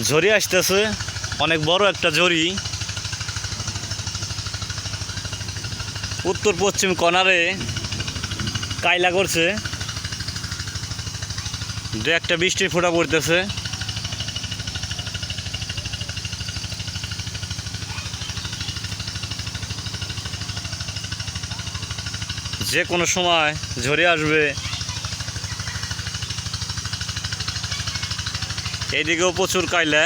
ঝরি আসতেছে, অনেক বড় একটা ঝরি উত্তর পশ্চিম কর্নারে কাইলা করছে। দু একটা বৃষ্টির ফোঁটা পড়তেছে। যে কোনো সময় ঝরে আসবে এইদিকেও প্রচুর কাইলা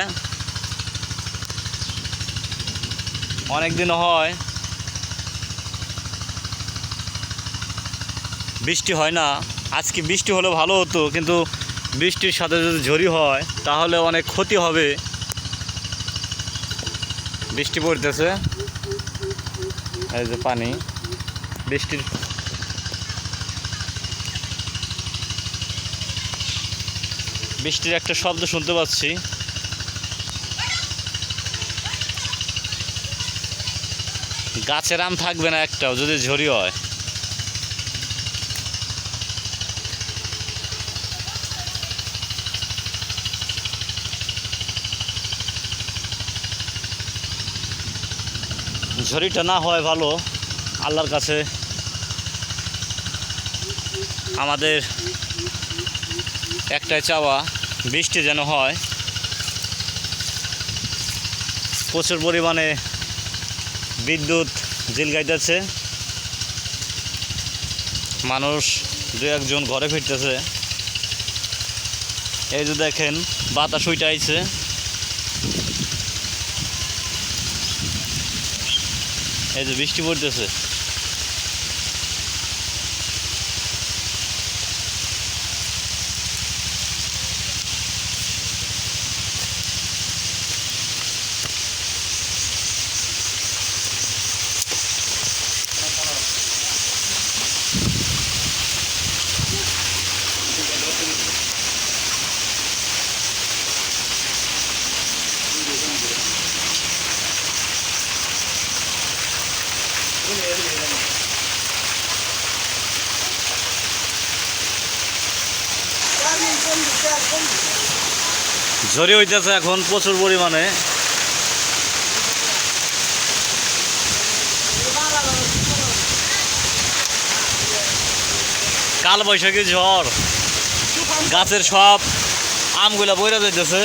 অনেক দিন হয়। বৃষ্টি হয় না। আজকে বৃষ্টি হলে ভালো হতো, কিন্তু বৃষ্টির সাথে যদি ঝড়ি হয়, তাহলে অনেক ক্ষতি হবে। বৃষ্টি পড়তেছে। এই যে পানি। বৃষ্টির বৃষ্টির একটা শব্দ শুনতে পাচ্ছি। গাছের আম থাকবে না একটাও, যদি ঝড়ি হয়। ঝড়িটা না হয় ভালো, আল্লাহর কাছে। আমাদের একটাই চাওয়া। বৃষ্টি যেন হয়, প্রচুর পরিমাণে বিদ্যুৎ জিল গাইতেছে মানুষ দু একজন ঘরে ফিরতেছে। এই যে দেখেন, বাতাস উইটা আইছে। এই যে বৃষ্টি পড়তেছে। ঝড়ি হইতেছে এখন প্রচুর পরিমাণে। কাল বৈশাখী ঝড় গাছের সব আমগুলা বইরা যাইতেছে।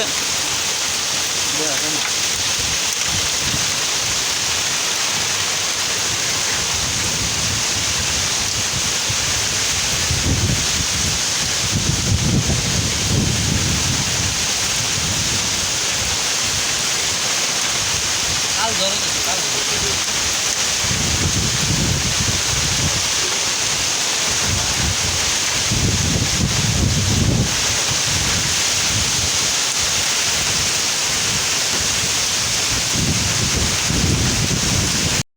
dos resultados.